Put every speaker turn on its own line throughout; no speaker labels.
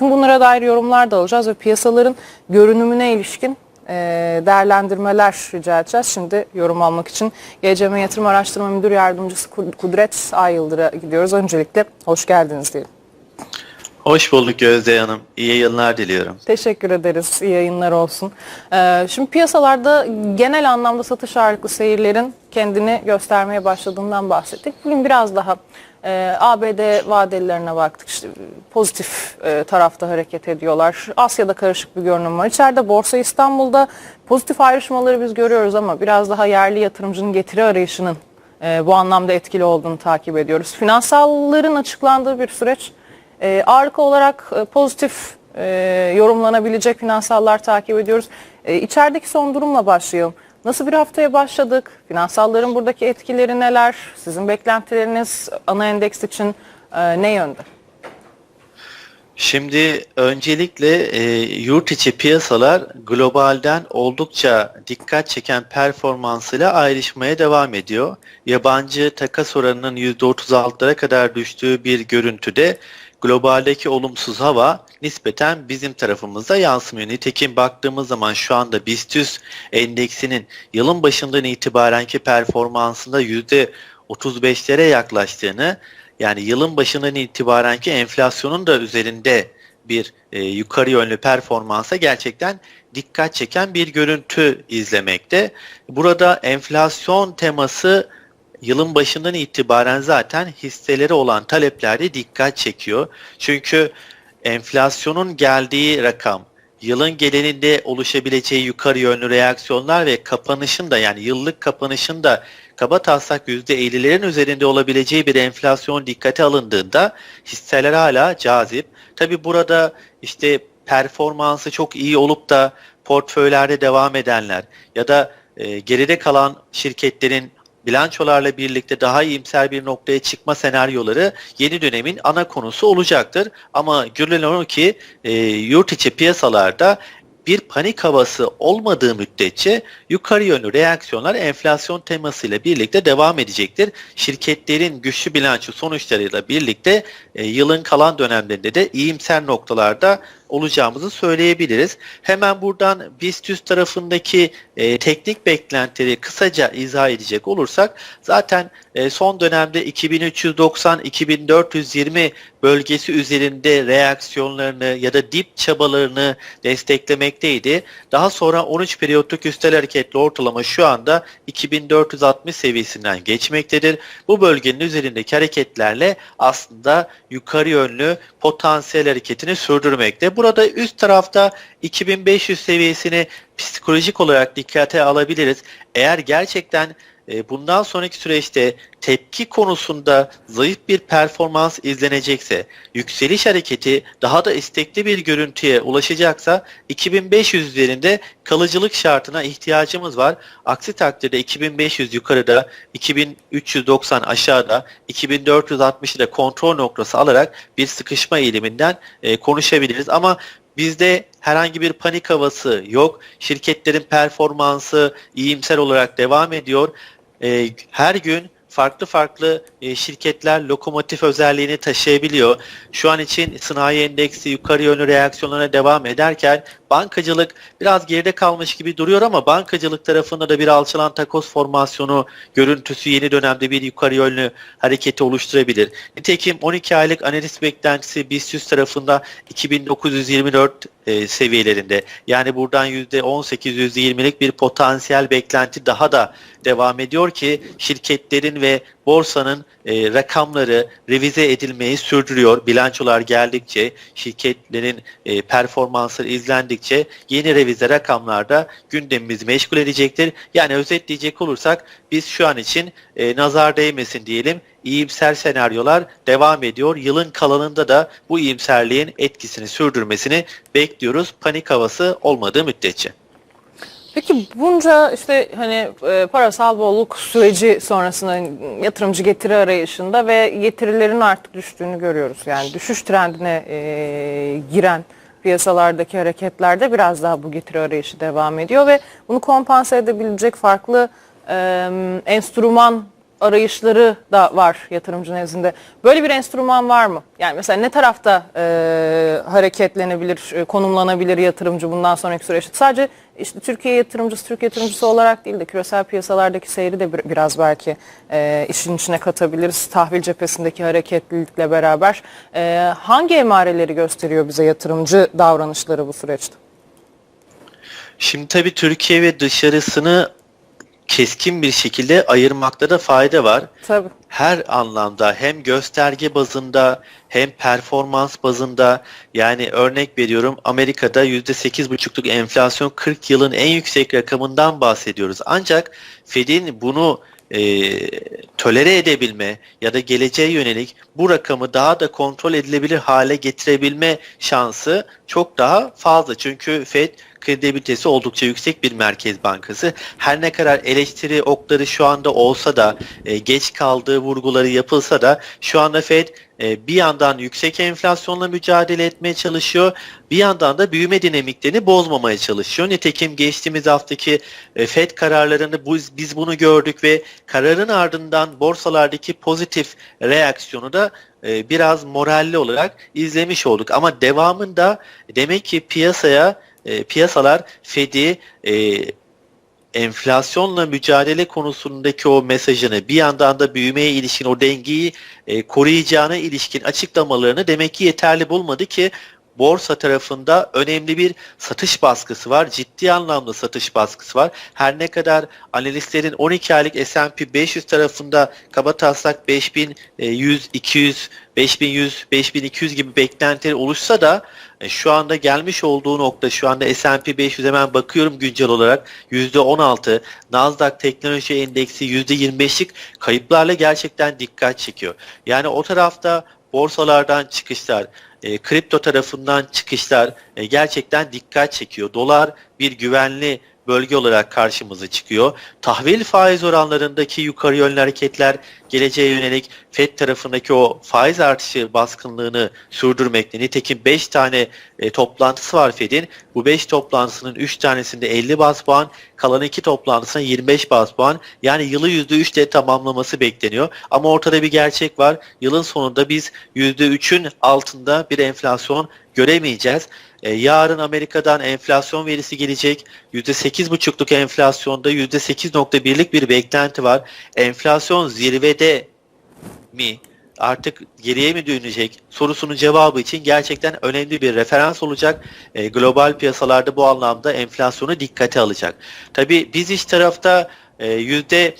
Bunlara dair yorumlar da alacağız ve piyasaların görünümüne ilişkin e, değerlendirmeler rica edeceğiz. Şimdi yorum almak için GCM Yatırım Araştırma Müdür Yardımcısı Kud- Kudret Ayıldır'a gidiyoruz. Öncelikle hoş geldiniz diyelim.
Hoş bulduk Gözde Hanım. İyi yayınlar diliyorum.
Teşekkür ederiz. İyi yayınlar olsun. Ee, şimdi piyasalarda genel anlamda satış ağırlıklı seyirlerin kendini göstermeye başladığından bahsettik. Bugün biraz daha e, ABD vadelilerine baktık. İşte, pozitif e, tarafta hareket ediyorlar. Asya'da karışık bir görünüm var. İçeride Borsa İstanbul'da pozitif ayrışmaları biz görüyoruz ama biraz daha yerli yatırımcının getiri arayışının e, bu anlamda etkili olduğunu takip ediyoruz. Finansalların açıklandığı bir süreç. E, ağırlık olarak e, pozitif e, yorumlanabilecek finansallar takip ediyoruz. E, içerideki son durumla başlayalım. Nasıl bir haftaya başladık? Finansalların buradaki etkileri neler? Sizin beklentileriniz ana endeks için e, ne yönde?
Şimdi öncelikle e, yurt içi piyasalar globalden oldukça dikkat çeken performansıyla ayrışmaya devam ediyor. Yabancı takas oranının %36'lara kadar düştüğü bir görüntüde globaldeki olumsuz hava nispeten bizim tarafımıza yansımıyor. Nitekim baktığımız zaman şu anda BIST endeksinin yılın başından itibarenki performansında %35'lere yaklaştığını yani yılın başından itibarenki enflasyonun da üzerinde bir e, yukarı yönlü performansa gerçekten dikkat çeken bir görüntü izlemekte. Burada enflasyon teması yılın başından itibaren zaten hisseleri olan taleplerde dikkat çekiyor. Çünkü enflasyonun geldiği rakam, yılın geleninde oluşabileceği yukarı yönlü reaksiyonlar ve kapanışın da yani yıllık kapanışın da kaba taslak %50'lerin üzerinde olabileceği bir enflasyon dikkate alındığında hisseler hala cazip. Tabi burada işte performansı çok iyi olup da portföylerde devam edenler ya da e, geride kalan şirketlerin bilançolarla birlikte daha iyimser bir noktaya çıkma senaryoları yeni dönemin ana konusu olacaktır. Ama görülen o ki e, yurt içi piyasalarda bir panik havası olmadığı müddetçe yukarı yönlü reaksiyonlar enflasyon temasıyla birlikte devam edecektir. Şirketlerin güçlü bilanço sonuçlarıyla birlikte e, yılın kalan dönemlerinde de iyimser noktalarda olacağımızı söyleyebiliriz. Hemen buradan BIST tarafındaki e, teknik beklentileri kısaca izah edecek olursak zaten e, son dönemde 2390-2420 bölgesi üzerinde reaksiyonlarını ya da dip çabalarını desteklemekteydi. Daha sonra 13 periyotluk üstel hareketli ortalama şu anda 2460 seviyesinden geçmektedir. Bu bölgenin üzerindeki hareketlerle aslında yukarı yönlü potansiyel hareketini sürdürmekte. Burada üst tarafta 2500 seviyesini psikolojik olarak dikkate alabiliriz. Eğer gerçekten e, bundan sonraki süreçte tepki konusunda zayıf bir performans izlenecekse, yükseliş hareketi daha da istekli bir görüntüye ulaşacaksa 2500 üzerinde kalıcılık şartına ihtiyacımız var. Aksi takdirde 2500 yukarıda, 2390 aşağıda, 2460'ı da kontrol noktası alarak bir sıkışma eğiliminden e, konuşabiliriz. Ama Bizde herhangi bir panik havası yok. Şirketlerin performansı iyimser olarak devam ediyor. Ee, her gün farklı farklı e, şirketler lokomotif özelliğini taşıyabiliyor. Şu an için sanayi endeksi yukarı yönlü reaksiyonlara devam ederken bankacılık biraz geride kalmış gibi duruyor ama bankacılık tarafında da bir alçalan takoz formasyonu görüntüsü yeni dönemde bir yukarı yönlü hareketi oluşturabilir. Nitekim 12 aylık analiz beklentisi BIST tarafında 2924 e, seviyelerinde yani buradan %18-%20'lik bir potansiyel beklenti daha da devam ediyor ki şirketlerin ve borsanın e, rakamları revize edilmeyi sürdürüyor. Bilançolar geldikçe, şirketlerin e, performansları izlendikçe yeni revize rakamlarda gündemimizi meşgul edecektir. Yani özetleyecek olursak biz şu an için e, nazar değmesin diyelim. İyimser senaryolar devam ediyor. Yılın kalanında da bu iyimserliğin etkisini sürdürmesini bekliyoruz. Panik havası olmadığı müddetçe.
Peki bunca işte hani e, parasal bolluk süreci sonrasında yatırımcı getiri arayışında ve getirilerin artık düştüğünü görüyoruz. Yani düşüş trendine e, giren piyasalardaki hareketlerde biraz daha bu getiri arayışı devam ediyor ve bunu kompanse edebilecek farklı e, enstrüman arayışları da var yatırımcı nezdinde. Böyle bir enstrüman var mı? Yani mesela ne tarafta e, hareketlenebilir, e, konumlanabilir yatırımcı bundan sonraki süreçte? Sadece işte Türkiye yatırımcısı, Türk yatırımcısı olarak değil de küresel piyasalardaki seyri de bir- biraz belki e, işin içine katabiliriz. Tahvil cephesindeki hareketlilikle beraber. E, hangi emareleri gösteriyor bize yatırımcı davranışları bu süreçte?
Şimdi tabii Türkiye ve dışarısını keskin bir şekilde ayırmakta da fayda var.
Tabii.
her anlamda hem gösterge bazında hem performans bazında yani örnek veriyorum Amerika'da %8,5'luk enflasyon 40 yılın en yüksek rakamından bahsediyoruz. Ancak Fed'in bunu e, tolere edebilme ya da geleceğe yönelik bu rakamı daha da kontrol edilebilir hale getirebilme şansı çok daha fazla. Çünkü Fed kredibilitesi oldukça yüksek bir merkez bankası. Her ne kadar eleştiri okları şu anda olsa da e, geç kaldığı vurguları yapılsa da şu anda Fed e, bir yandan yüksek enflasyonla mücadele etmeye çalışıyor. Bir yandan da büyüme dinamiklerini bozmamaya çalışıyor. Nitekim geçtiğimiz haftaki e, Fed kararlarında bu, biz bunu gördük ve kararın ardından borsalardaki pozitif reaksiyonu da e, biraz moralli olarak izlemiş olduk. Ama devamında demek ki piyasaya piyasalar Fed'i enflasyonla mücadele konusundaki o mesajını bir yandan da büyümeye ilişkin o dengeyi e, koruyacağına ilişkin açıklamalarını demek ki yeterli bulmadı ki borsa tarafında önemli bir satış baskısı var. Ciddi anlamda satış baskısı var. Her ne kadar analistlerin 12 aylık S&P 500 tarafında kabataslak 5100, 200, 5100, 5200 gibi beklentiler oluşsa da e, şu anda gelmiş olduğu nokta şu anda S&P 500 hemen bakıyorum güncel olarak %16, Nasdaq Teknoloji Endeksi %25'lik kayıplarla gerçekten dikkat çekiyor. Yani o tarafta borsalardan çıkışlar, e, kripto tarafından çıkışlar e, gerçekten dikkat çekiyor. Dolar bir güvenli bölge olarak karşımıza çıkıyor. Tahvil faiz oranlarındaki yukarı yönlü hareketler geleceğe yönelik FED tarafındaki o faiz artışı baskınlığını sürdürmekte. Nitekim 5 tane e, toplantısı var FED'in. Bu 5 toplantısının 3 tanesinde 50 bas puan, kalan 2 toplantısında 25 bas puan. Yani yılı %3 ile tamamlaması bekleniyor. Ama ortada bir gerçek var. Yılın sonunda biz %3'ün altında bir enflasyon göremeyeceğiz. E, yarın Amerika'dan enflasyon verisi gelecek. %8,5'luk enflasyonda %8,1'lik bir beklenti var. Enflasyon zirvede mi? Artık geriye mi dönecek sorusunun cevabı için gerçekten önemli bir referans olacak. E, global piyasalarda bu anlamda enflasyonu dikkate alacak. Tabii biz iç tarafta e, yüzde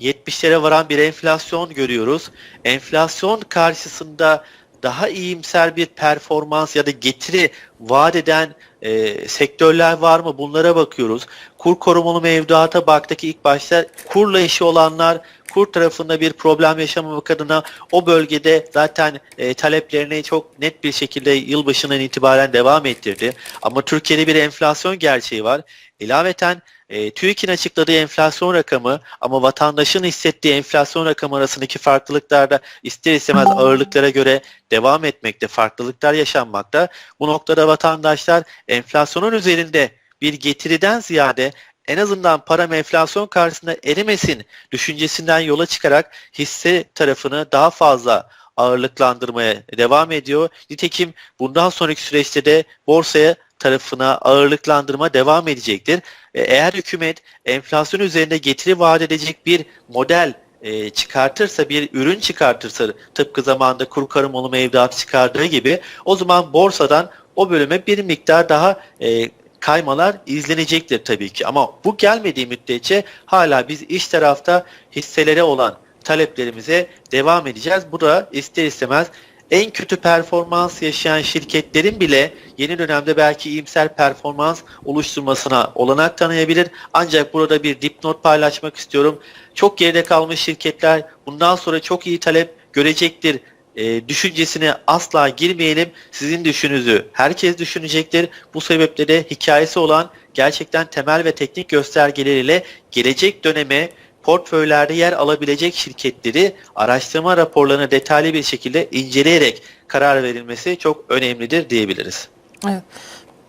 70'lere varan bir enflasyon görüyoruz. Enflasyon karşısında daha iyimser bir performans ya da getiri vaat eden e, sektörler var mı? Bunlara bakıyoruz. Kur korumalı mevduata baktık ilk başta kurla işi olanlar kur tarafında bir problem yaşamamak adına o bölgede zaten e, taleplerini çok net bir şekilde yılbaşından itibaren devam ettirdi. Ama Türkiye'de bir enflasyon gerçeği var. İlaveten e, TÜİK'in açıkladığı enflasyon rakamı ama vatandaşın hissettiği enflasyon rakamı arasındaki farklılıklar da ister istemez ağırlıklara göre devam etmekte, farklılıklar yaşanmakta. Bu noktada vatandaşlar enflasyonun üzerinde bir getiriden ziyade en azından param enflasyon karşısında erimesin düşüncesinden yola çıkarak hisse tarafını daha fazla ağırlıklandırmaya devam ediyor. Nitekim bundan sonraki süreçte de borsaya tarafına ağırlıklandırma devam edecektir. E, Eğer hükümet enflasyon üzerinde getiri vaat edecek bir model e, çıkartırsa, bir ürün çıkartırsa tıpkı zamanda kuru karımoğlu mevduat çıkardığı gibi o zaman borsadan o bölüme bir miktar daha e, kaymalar izlenecektir tabii ki. Ama bu gelmediği müddetçe hala biz iş tarafta hisselere olan taleplerimize devam edeceğiz. Bu da ister istemez en kötü performans yaşayan şirketlerin bile yeni dönemde belki iyimser performans oluşturmasına olanak tanıyabilir. Ancak burada bir dipnot paylaşmak istiyorum. Çok geride kalmış şirketler bundan sonra çok iyi talep görecektir e, düşüncesine asla girmeyelim. Sizin düşününüzü herkes düşünecektir. Bu sebeple de hikayesi olan gerçekten temel ve teknik göstergeleriyle gelecek döneme portföylerde yer alabilecek şirketleri araştırma raporlarını detaylı bir şekilde inceleyerek karar verilmesi çok önemlidir diyebiliriz.
Evet.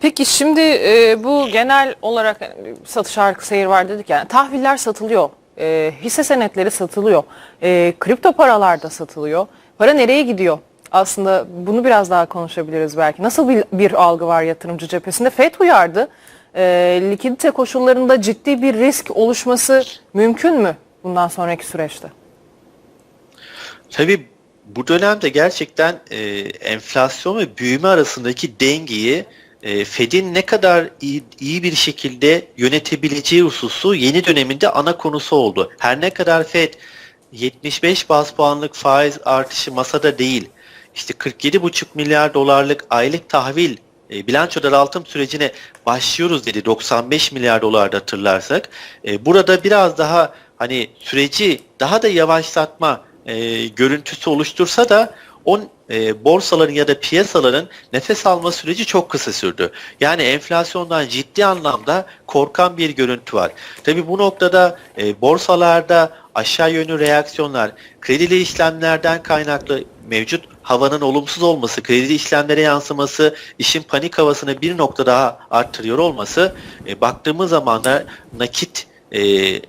Peki şimdi e, bu genel olarak satış harika seyir var dedik yani tahviller satılıyor E, hisse senetleri satılıyor. E, kripto paralar da satılıyor. Para nereye gidiyor? Aslında bunu biraz daha konuşabiliriz belki. Nasıl bir, bir algı var yatırımcı cephesinde? FED uyardı. E, likidite koşullarında ciddi bir risk oluşması mümkün mü bundan sonraki süreçte?
Tabii bu dönemde gerçekten e, enflasyon ve büyüme arasındaki dengeyi e, Fed'in ne kadar iyi, iyi bir şekilde yönetebileceği hususu yeni döneminde ana konusu oldu. Her ne kadar Fed 75 bas puanlık faiz artışı masada değil, işte 47,5 milyar dolarlık aylık tahvil e, bilanço daraltım sürecine başlıyoruz dedi 95 milyar dolarda hatırlarsak. E, burada biraz daha hani süreci daha da yavaşlatma e, görüntüsü oluştursa da o e, borsaların ya da piyasaların nefes alma süreci çok kısa sürdü. Yani enflasyondan ciddi anlamda korkan bir görüntü var. Tabii bu noktada e, borsalarda aşağı yönlü reaksiyonlar, kredili işlemlerden kaynaklı mevcut havanın olumsuz olması, kredi işlemlere yansıması, işin panik havasını bir nokta daha arttırıyor olması, e, baktığımız zaman da nakit e,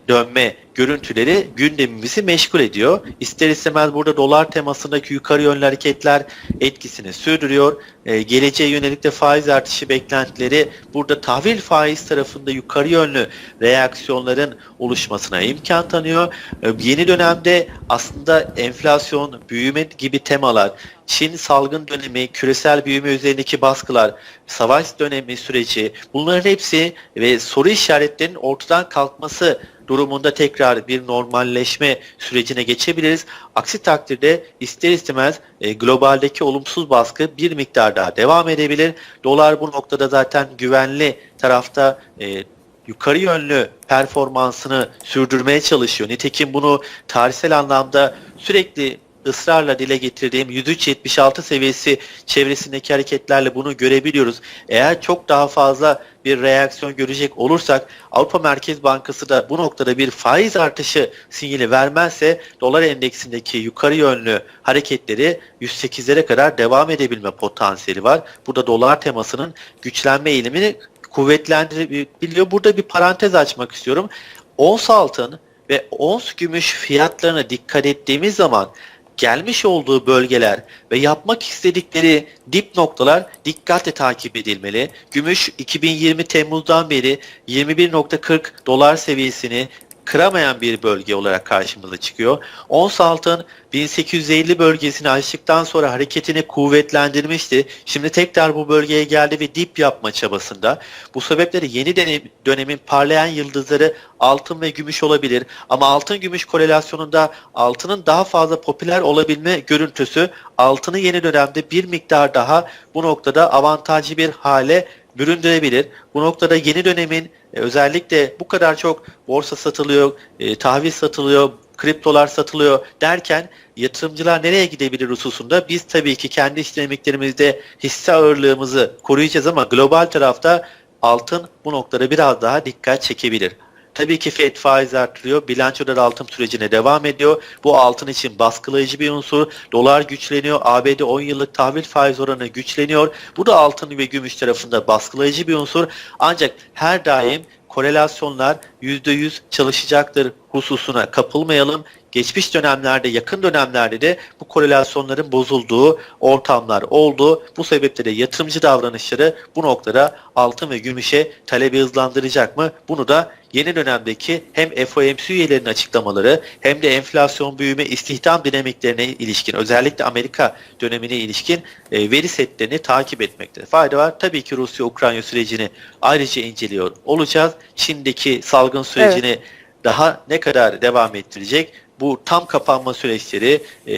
dönme görüntüleri gündemimizi meşgul ediyor. İster istemez burada dolar temasındaki yukarı yönlü hareketler etkisini sürdürüyor. E, geleceğe yönelik de faiz artışı beklentileri burada tahvil faiz tarafında yukarı yönlü reaksiyonların oluşmasına imkan tanıyor. E, yeni dönemde aslında enflasyon, büyüme gibi temalar, Çin salgın dönemi, küresel büyüme üzerindeki baskılar, savaş dönemi süreci bunların hepsi ve soru işaretlerinin ortadan kalkması durumunda tekrar bir normalleşme sürecine geçebiliriz. Aksi takdirde ister istemez e, globaldeki olumsuz baskı bir miktar daha devam edebilir. Dolar bu noktada zaten güvenli tarafta e, yukarı yönlü performansını sürdürmeye çalışıyor. Nitekim bunu tarihsel anlamda sürekli ısrarla dile getirdiğim 103.76 seviyesi çevresindeki hareketlerle bunu görebiliyoruz. Eğer çok daha fazla bir reaksiyon görecek olursak Avrupa Merkez Bankası da bu noktada bir faiz artışı sinyali vermezse dolar endeksindeki yukarı yönlü hareketleri 108'lere kadar devam edebilme potansiyeli var. Burada dolar temasının güçlenme eğilimini kuvvetlendirebiliyor. Burada bir parantez açmak istiyorum. Ons altın ve ons gümüş fiyatlarına dikkat ettiğimiz zaman gelmiş olduğu bölgeler ve yapmak istedikleri dip noktalar dikkatle takip edilmeli. Gümüş 2020 Temmuz'dan beri 21.40 dolar seviyesini kıramayan bir bölge olarak karşımıza çıkıyor. Ons altın 1850 bölgesini aştıktan sonra hareketini kuvvetlendirmişti. Şimdi tekrar bu bölgeye geldi ve dip yapma çabasında. Bu sebeple yeni dönem, dönemin parlayan yıldızları altın ve gümüş olabilir. Ama altın gümüş korelasyonunda altının daha fazla popüler olabilme görüntüsü altını yeni dönemde bir miktar daha bu noktada avantajlı bir hale büründürebilir. Bu noktada yeni dönemin e, özellikle bu kadar çok borsa satılıyor, e, tahvil satılıyor, kriptolar satılıyor derken yatırımcılar nereye gidebilir hususunda biz tabii ki kendi dinamiklerimizde hisse ağırlığımızı koruyacağız ama global tarafta altın bu noktada biraz daha dikkat çekebilir. Tabii ki FED faiz artırıyor. Bilanço daraltım sürecine devam ediyor. Bu altın için baskılayıcı bir unsur. Dolar güçleniyor. ABD 10 yıllık tahvil faiz oranı güçleniyor. Bu da altın ve gümüş tarafında baskılayıcı bir unsur. Ancak her daim korelasyonlar %100 çalışacaktır hususuna kapılmayalım. Geçmiş dönemlerde, yakın dönemlerde de bu korelasyonların bozulduğu ortamlar oldu. Bu sebeple de yatırımcı davranışları bu noktada altın ve gümüşe talebi hızlandıracak mı? Bunu da yeni dönemdeki hem FOMC üyelerinin açıklamaları hem de enflasyon büyüme istihdam dinamiklerine ilişkin özellikle Amerika dönemine ilişkin e, veri setlerini takip etmekte fayda var. Tabii ki Rusya-Ukrayna sürecini ayrıca inceliyor olacağız. Çin'deki salgın sürecini daha ne kadar devam ettirecek? Bu tam kapanma süreçleri, e,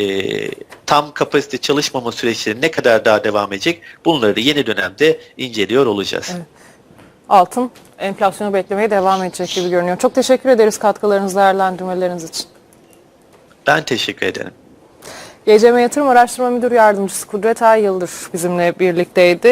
tam kapasite çalışmama süreçleri ne kadar daha devam edecek? Bunları yeni dönemde inceliyor olacağız.
Altın enflasyonu beklemeye devam edecek gibi görünüyor. Çok teşekkür ederiz katkılarınız, değerlendirmeleriniz için.
Ben teşekkür ederim.
GCM Yatırım Araştırma Müdür Yardımcısı Kudret Ay Yıldır bizimle birlikteydi.